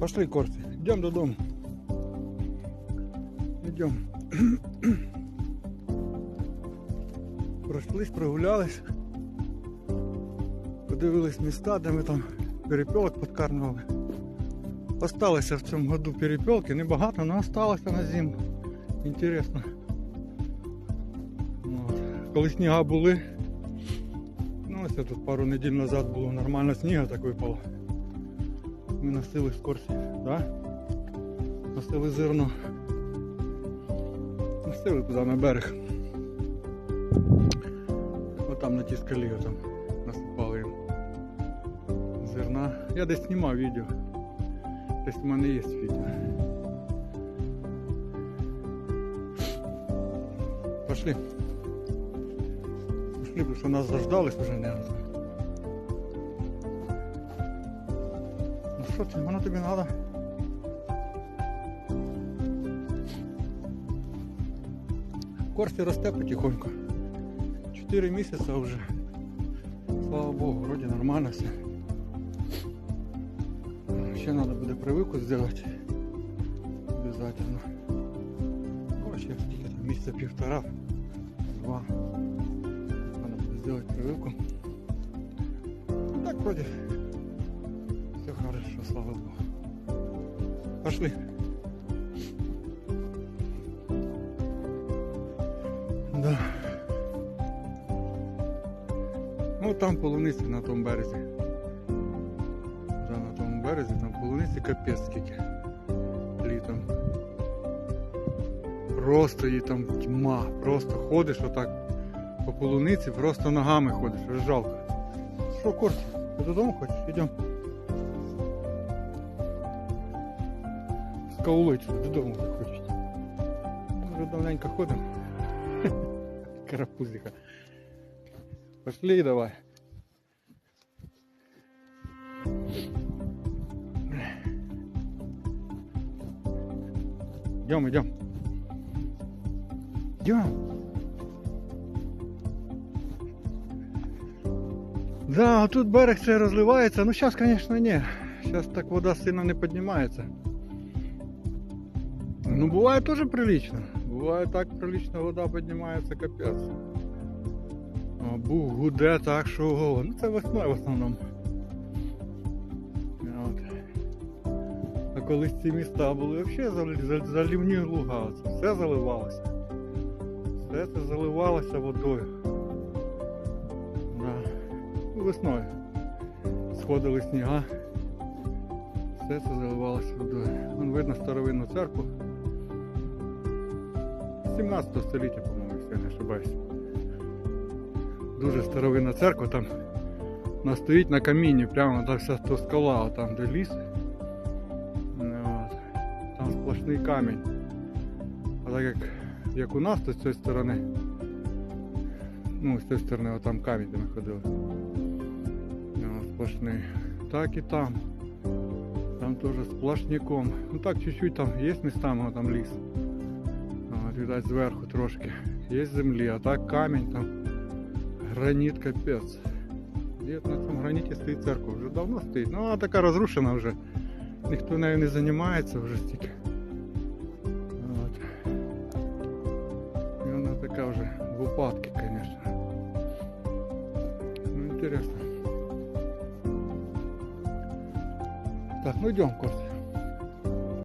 Пошли, Корти. Йдемо додому. Йдемо. Пройшлись, прогулялись. Подивились міста, де ми там перепілок підкармлювали. Осталося в цьому году перепілки, небагато, але осталося на зиму. Інтересно. Коли сніга були, ну ось тут пару неділь назад було нормально сніга так випало. Ми носили скорсі, да? Носили зерно. Носили туди на берег. Отам на тій скалі там насипали їм зерна. Я десь знімав відео. Десь в мене є відео. Пошли. Пошли, потому что нас заждались уже, наверное. Що ти, воно тобі треба? Росте потихоньку. Чотири місяці вже. Слава Богу, вроді нормально все. Ще треба буде прививку зробити. Обязательно. О, ще там місяця півтора. Два. Надо буде зробити прививку. Ну так хорошо, слава Богу. Пошли. Да. Ну там полуниці на тому березі. Да, на тому березі там полуниці капець скільки. Літом. Просто її там тьма. Просто ходиш отак по полуниці, просто ногами ходиш, жалко. Що, Корт, ти додому хочеш? Йдемо. З Каулич додому хочуть. Вже давненько ходимо. Карапузика. Пошли давай. Идем, идем. Идем. Да, тут берег все розливається. Ну зараз, звісно, ні. Зараз так вода сильно не піднімається. Ну буває теж прилично. Буває так прилично вода піднімається капець. А Буг гуде так, що ого. Ну це весною в основному. От. А колись ці міста були взагалі зал- зал- залівні луга. Це все заливалося. Все це заливалося водою. Да. Весною. Сходили сніга. Все це заливалося водою. Вон видно старовинну церкву. 17 століття, по-моєму, якщо я не ошибаюсь. Дуже старовинна церква, там вона стоїть на камінні, прямо та вся то скала, там де ліс. Там сплошний камінь. А так як, як у нас, то з цієї сторони. Ну, з цієї сторони, там камінь, де ми ходили. Сплошний. Так і там. Там теж сплошняком. Ну так чуть-чуть там є містами, а там ліс. От, видать, зверху трошки. Є землі, а так камінь там. Граніт капець. І от на цьому граніті стоїть церква. Вже давно стоїть. Ну вона така розрушена вже. Ніхто нею не займається вже стільки. От. І вона така вже в упадке, звісно. Ну, інтересно. Так, ну йдемо, Костя.